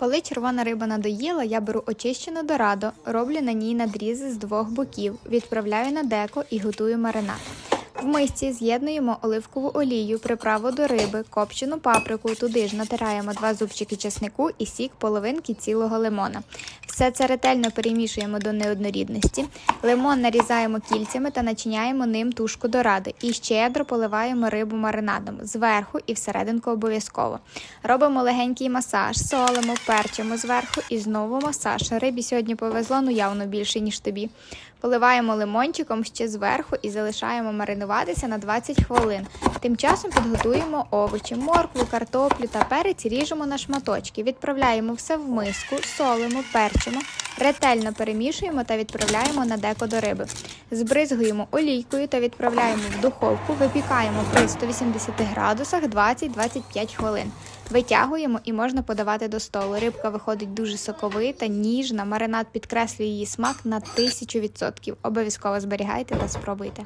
Коли червона риба надоїла, я беру очищену дорадо, роблю на ній надрізи з двох боків, відправляю на деко і готую маринад. В мисці з'єднуємо оливкову олію, приправу до риби, копчену паприку, туди ж натираємо два зубчики чеснику і сік половинки цілого лимона. Все це ретельно перемішуємо до неоднорідності. Лимон нарізаємо кільцями та начиняємо ним тушку доради. І щедро поливаємо рибу маринадом зверху і всерединку обов'язково. Робимо легенький масаж, солимо, перчимо зверху і знову масаж. Рибі сьогодні повезло ну явно більше, ніж тобі. Поливаємо лимончиком ще зверху і залишаємо маринуватися на 20 хвилин. Тим часом підготуємо овочі, моркву, картоплю та перець ріжемо на шматочки. Відправляємо все в миску, солимо, перчимо, ретельно перемішуємо та відправляємо на деко до риби. Збризгуємо олійкою та відправляємо в духовку, випікаємо при 180 градусах 20-25 хвилин. Витягуємо і можна подавати до столу. Рибка виходить дуже соковита, ніжна. Маринад підкреслює її смак на 1000%. Обов'язково зберігайте та спробуйте.